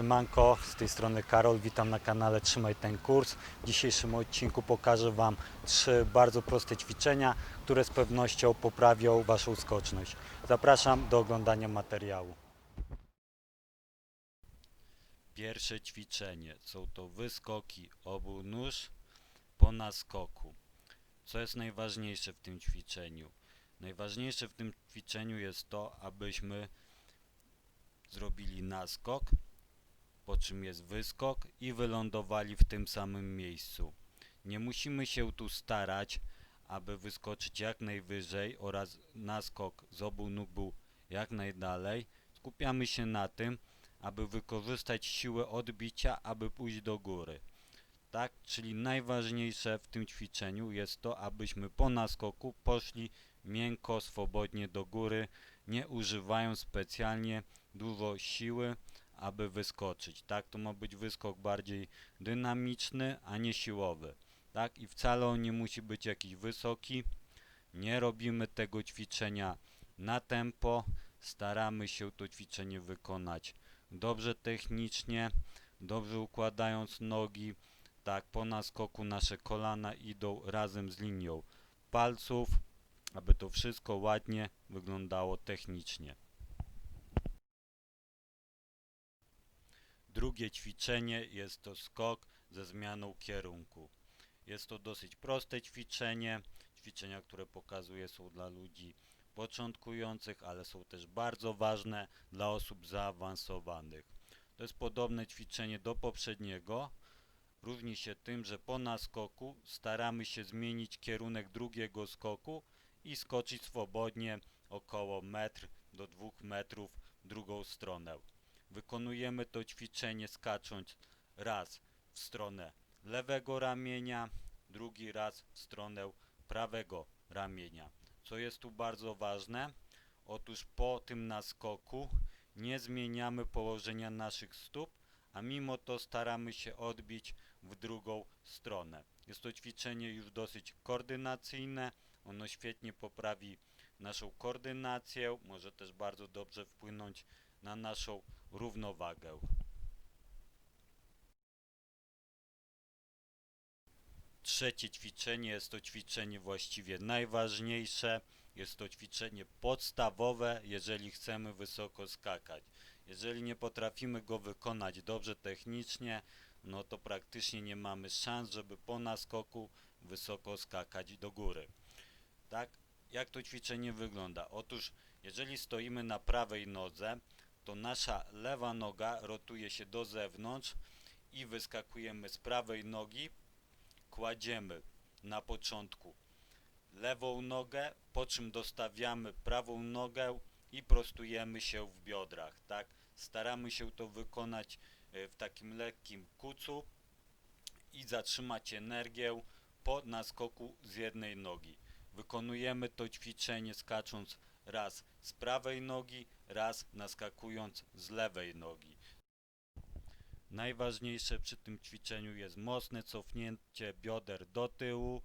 Siemanko, z tej strony Karol, witam na kanale Trzymaj ten kurs. W dzisiejszym odcinku pokażę Wam trzy bardzo proste ćwiczenia, które z pewnością poprawią Waszą skoczność. Zapraszam do oglądania materiału. Pierwsze ćwiczenie są to wyskoki obu nóż po naskoku. Co jest najważniejsze w tym ćwiczeniu? Najważniejsze w tym ćwiczeniu jest to, abyśmy zrobili naskok, po czym jest wyskok i wylądowali w tym samym miejscu. Nie musimy się tu starać, aby wyskoczyć jak najwyżej oraz naskok z obu nóg był jak najdalej. Skupiamy się na tym, aby wykorzystać siłę odbicia, aby pójść do góry. Tak, czyli najważniejsze w tym ćwiczeniu jest to, abyśmy po naskoku poszli miękko, swobodnie do góry, nie używając specjalnie dużo siły, aby wyskoczyć. Tak, to ma być wyskok bardziej dynamiczny, a nie siłowy. Tak, i wcale on nie musi być jakiś wysoki. Nie robimy tego ćwiczenia na tempo. Staramy się to ćwiczenie wykonać dobrze technicznie, dobrze układając nogi. Tak, po naskoku nasze kolana idą razem z linią palców, aby to wszystko ładnie wyglądało technicznie. Drugie ćwiczenie jest to skok ze zmianą kierunku. Jest to dosyć proste ćwiczenie. Ćwiczenia, które pokazuję są dla ludzi początkujących, ale są też bardzo ważne dla osób zaawansowanych. To jest podobne ćwiczenie do poprzedniego. Różni się tym, że po naskoku staramy się zmienić kierunek drugiego skoku i skoczyć swobodnie około metr do 2 metrów w drugą stronę. Wykonujemy to ćwiczenie skacząc raz w stronę lewego ramienia, drugi raz w stronę prawego ramienia. Co jest tu bardzo ważne? Otóż po tym naskoku nie zmieniamy położenia naszych stóp, a mimo to staramy się odbić w drugą stronę. Jest to ćwiczenie już dosyć koordynacyjne. Ono świetnie poprawi naszą koordynację, może też bardzo dobrze wpłynąć na naszą równowagę. Trzecie ćwiczenie jest to ćwiczenie właściwie najważniejsze. Jest to ćwiczenie podstawowe, jeżeli chcemy wysoko skakać. Jeżeli nie potrafimy go wykonać dobrze technicznie, no to praktycznie nie mamy szans, żeby po naskoku wysoko skakać do góry. Tak? Jak to ćwiczenie wygląda? Otóż, jeżeli stoimy na prawej nodze, to nasza lewa noga rotuje się do zewnątrz i wyskakujemy z prawej nogi, kładziemy na początku lewą nogę, po czym dostawiamy prawą nogę i prostujemy się w biodrach, tak? Staramy się to wykonać e, w takim lekkim kucu i zatrzymać energię po naskoku z jednej nogi. Wykonujemy to ćwiczenie skacząc raz z prawej nogi, raz naskakując z lewej nogi. Najważniejsze przy tym ćwiczeniu jest mocne cofnięcie bioder do tyłu,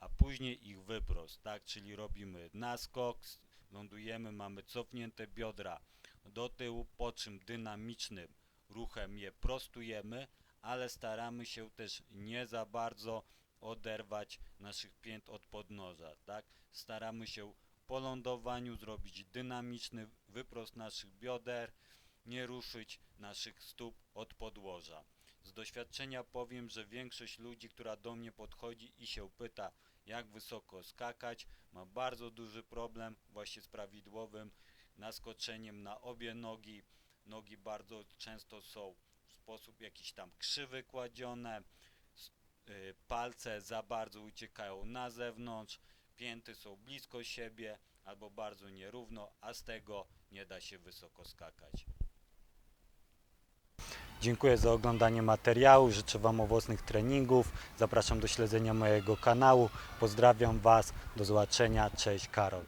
a później ich wyprost, tak? Czyli robimy naskok, lądujemy, mamy cofnięte biodra do tyłu, po czym dynamicznym ruchem je prostujemy, ale staramy się też nie za bardzo oderwać naszych pięt od podnóża, tak? Staramy się po lądowaniu zrobić dynamiczny wyprost naszych bioder, nie ruszyć naszych stóp od podłoża. Z doświadczenia powiem, że większość ludzi, która do mnie podchodzi i się pyta, jak wysoko skakać, ma bardzo duży problem właśnie z prawidłowym naskoczeniem na obie nogi. Nogi bardzo często są w sposób jakiś tam krzywy kładzione, y, palce za bardzo uciekają na zewnątrz, pięty są blisko siebie albo bardzo nierówno, a z tego nie da się wysoko skakać. Dziękuję za oglądanie materiału, życzę Wam owocnych treningów, zapraszam do śledzenia mojego kanału, pozdrawiam Was, do zobaczenia, cześć Karol.